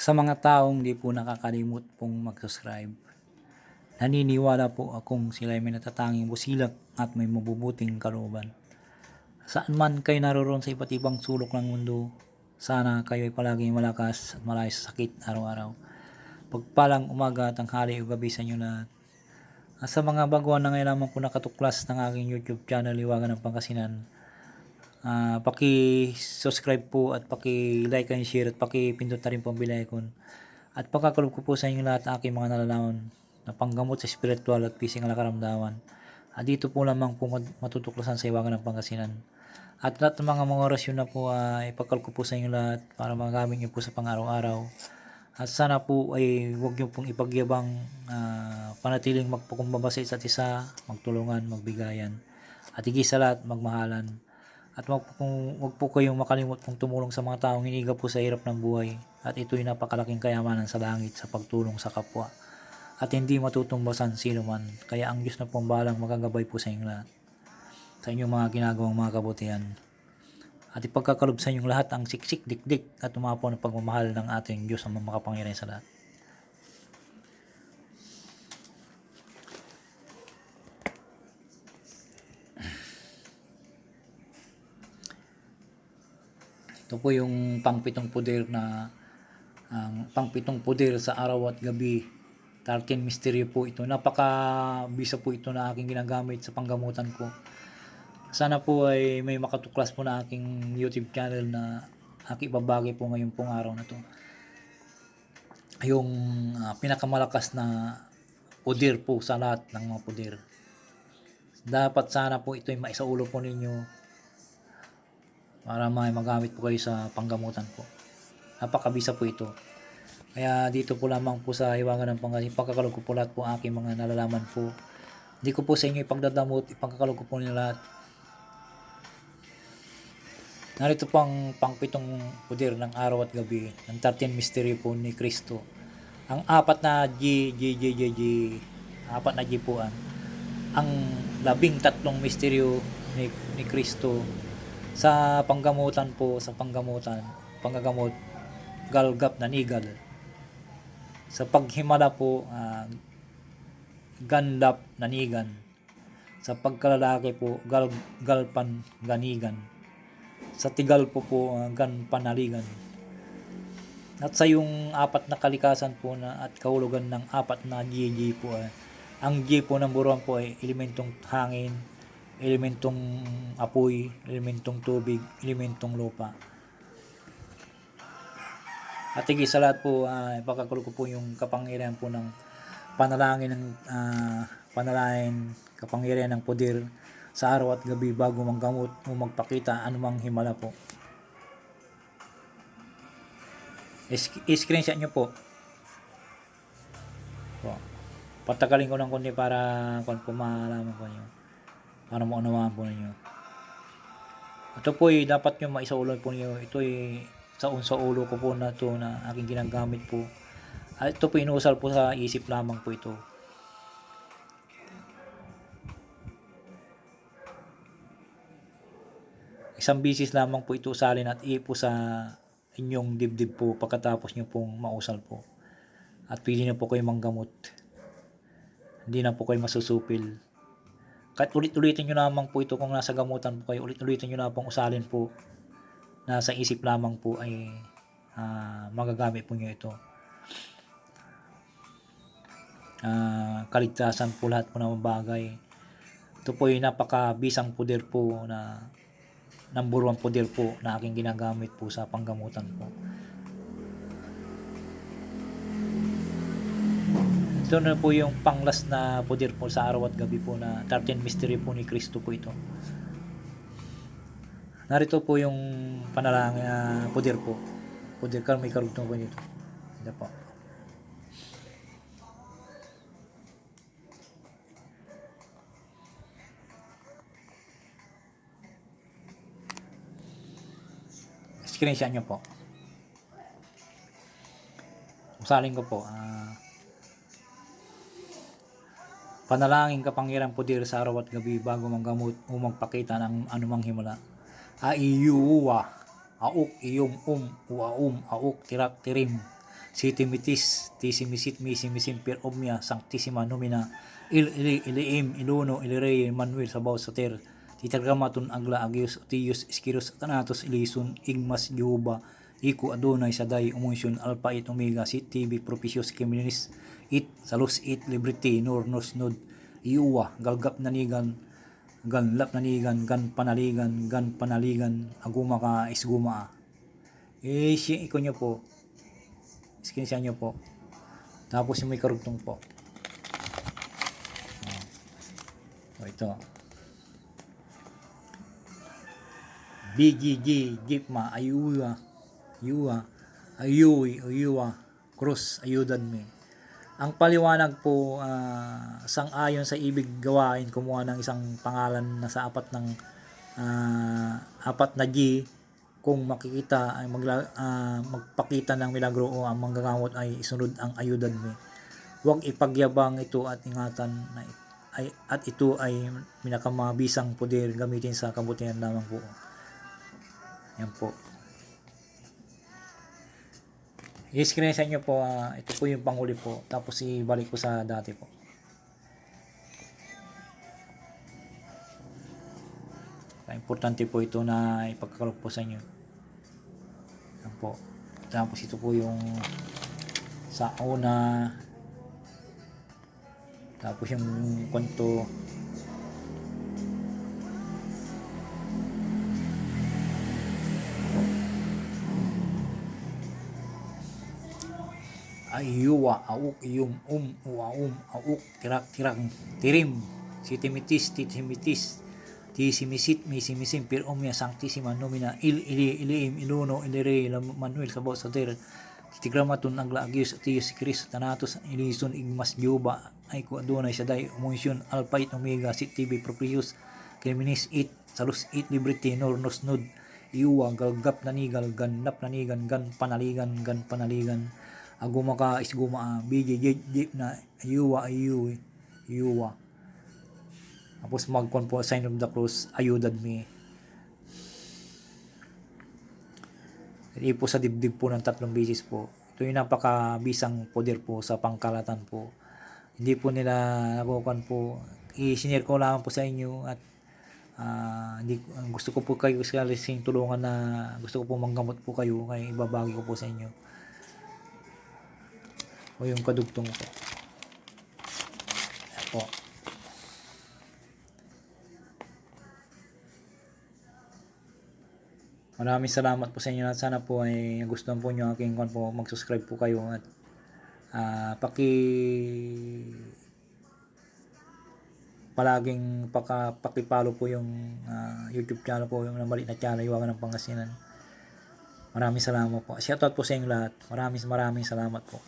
Sa mga taong di po nakakalimot pong mag-subscribe, naniniwala po akong sila ay may natatanging busilak at may mabubuting kalooban. Saan man kayo naroon sa iba't ibang sulok ng mundo, sana kayo ay palaging malakas at malayo sa sakit araw-araw. Pagpalang umaga, tanghali o gabi sa inyo lahat. At sa mga baguhan na ngayon lamang po nakatuklas ng aking YouTube channel, Liwagan ng Pangasinan, Ah, paki-subscribe po at paki-like and share at paki-pindot na rin po ang bell icon. At pagkakulog ko po sa inyo lahat ang aking mga nalalaman na panggamot sa spiritual at pising karamdaman. At dito po lamang po mat- matutuklasan sa iwagan ng Pangasinan. At lahat ng mga mga orasyon na po ay ipagkal ko po sa inyo lahat para magamit niyo po sa pang-araw-araw. At sana po ay huwag niyo pong ipagyabang ah, panatiling magpakumbaba sa isa't isa, magtulungan, magbigayan. At higit sa lahat, magmahalan. At wag po, kung, wag po kayong makalimot pong tumulong sa mga taong hiniga po sa hirap ng buhay. At ito'y napakalaking kayamanan sa langit sa pagtulong sa kapwa. At hindi matutumbasan sino man. Kaya ang Diyos na pong balang magagabay po sa inyong lahat. Sa inyong mga ginagawang mga kabutihan. At ipagkakalob sa inyong lahat ang siksik, dikdik at umapo ng pagmamahal ng ating Diyos ang makapangyarihan sa lahat. Ito po yung pangpitong puder na ang pangpitong puder sa araw at gabi. Tarkin Mystery po ito. Napaka-bisa po ito na aking ginagamit sa panggamutan ko. Sana po ay may makatuklas po na aking YouTube channel na aking ibabagi po ngayon pong araw na to. Yung ah, pinakamalakas na puder po sa lahat ng mga puder. Dapat sana po ito ay maisaulo po ninyo para may magamit po kayo sa panggamutan po. Napakabisa po ito. Kaya dito po lamang po sa Iwangan ng Pangasinan, pagkakalog ko po lahat po aking mga nalalaman po. Hindi ko po sa inyo ipagdadamot, ipagkakalog ko po nila lahat. Narito po ang pangpitong pudir ng araw at gabi, ng 13 mystery po ni Kristo. Ang apat na G, G, G, G, G, apat na G po ang, ang labing tatlong misteryo ni, ni Kristo sa panggamutan po, sa panggamutan, panggagamot, galgap na nigal. Sa paghimala po, ah, gandap nanigan. Sa pagkalalaki po, gal, galpan ganigan. Sa tigal po po, ah, ganpanaligan. At sa yung apat na kalikasan po na at kahulugan ng apat na GG po ay ang G po ng buruan po ay elementong hangin, elementong apoy, elementong tubig, elementong lupa. At higit sa lahat po, uh, ipakakulo ko po yung kapangyarihan po ng panalangin ng ah, panalangin, kapangyarihan ng poder sa araw at gabi bago manggamot o magpakita anumang himala po. Is- I-screenshot nyo po. po. Patagalin ko ng kundi para kung po malaman po nyo. Para maunawaan po ninyo. Ito po ay dapat nyo maisaulo po niyo. Ito ay sa sa ulo ko po na to na aking ginagamit po. At ito po inuusal po sa isip lamang po ito. Isang bisis lamang po ito usalin at ipo sa inyong dibdib po pagkatapos nyo pong mausal po. At pili na po kayo manggamot. Hindi na po kayo masusupil. Kahit ulit-ulitin nyo lamang po ito kung nasa gamutan po kayo, ulit-ulitin nyo na pong usalin po. Nasa isip lamang po ay ah, magagamit po nyo ito. Ah, kaligtasan po lahat po ng bagay. Ito po yung napakabisang puder po na number one puder po na aking ginagamit po sa panggamutan po. Ito na po yung panglas na puder po sa araw at gabi po na 13 mystery po ni Kristo po ito. Narito po yung panalangin na puder po. Puder ka, may karugtong po nito. Ito po. Screenshot nyo po. Usalin ko po. Ah, panalangin kapangyarihan pudir sa araw at gabi bago manggamot o magpakita ng anumang himala. Aiyuwa, auk iyum um, uaum, auk tirak tirim, Siti mitis, tisi misit misi misim per omnia, sanctissima nomina, il ili iliim iluno ilirei manuel sabaw sater, titagramatun agla agius tius iskirus tanatos ilisun igmas juba, iku adonai saday umunsyun alpha it omega sit TV propitious kiminis it salus it liberty nor nos nod iuwa galgap nanigan gan lap nanigan gan panaligan gan panaligan aguma ka isguma. Eh si iko nyo po. Screenshot nyo po. Tapos may karugtong po. Oh. ito. BGG Gipma Ayuwa Ayuwa Ayuwi Ayuwa Cruz Ayudanme ang paliwanag po ah, sang-ayon sa ibig gawain kumuha ng isang pangalan na sa apat ng ah, apat na G kung makikita ay magla, ah, magpakita ng milagro o ang manggagamot ay isunod ang ayudan mo. Huwag ipagyabang ito at ingatan na ay, at ito ay minakamabisang poder gamitin sa kabutihan lamang po. Yan po. I-screen sa inyo po, ah, ito po yung panghuli po. Tapos ibalik ko sa dati po. Importante po ito na ipagkakalog po sa inyo. Yan po. Tapos ito po yung sa una. Tapos yung kwento. Ayuwa auk iyum um uaum auk tirak tirak tirim. Sitimitis titimitis tisimisit misimisim per omnia sanctissima nomina il ili iliim iluno ilire manuel sabaw sater titigramatun agla agius atius Christ tanatos ilison igmas juba ay ko adonai saday umunsion alpait omega sit TV proprius criminis it salus it liberty nor nos nud iuwa galgap nanigal ganap nanigan gan panaligan gan panaligan aguma ka isguma biji jip na ayuwa ayuwi ayuwa tapos magkon po sign of the cross ayudan mi Hindi po sa dibdib po ng tatlong bisis po. Ito yung napakabisang poder po sa pangkalatan po. Hindi po nila nakukuhan po. I-share ko lang po sa inyo at ah, hindi, gusto ko po kayo sa lising tulungan na gusto ko po manggamot po kayo kaya ibabagi ko po sa inyo. O yung kadugtong po. Ayan po. Maraming salamat po sa inyo at sana po ay gustuhan po nyo aking kon po mag-subscribe po kayo at ah, paki palaging paka, pakipalo po yung ah, YouTube channel po yung mali na channel Iwagan ng Pangasinan. Maraming salamat po. Shoutout po sa inyo lahat. Maraming maraming salamat po.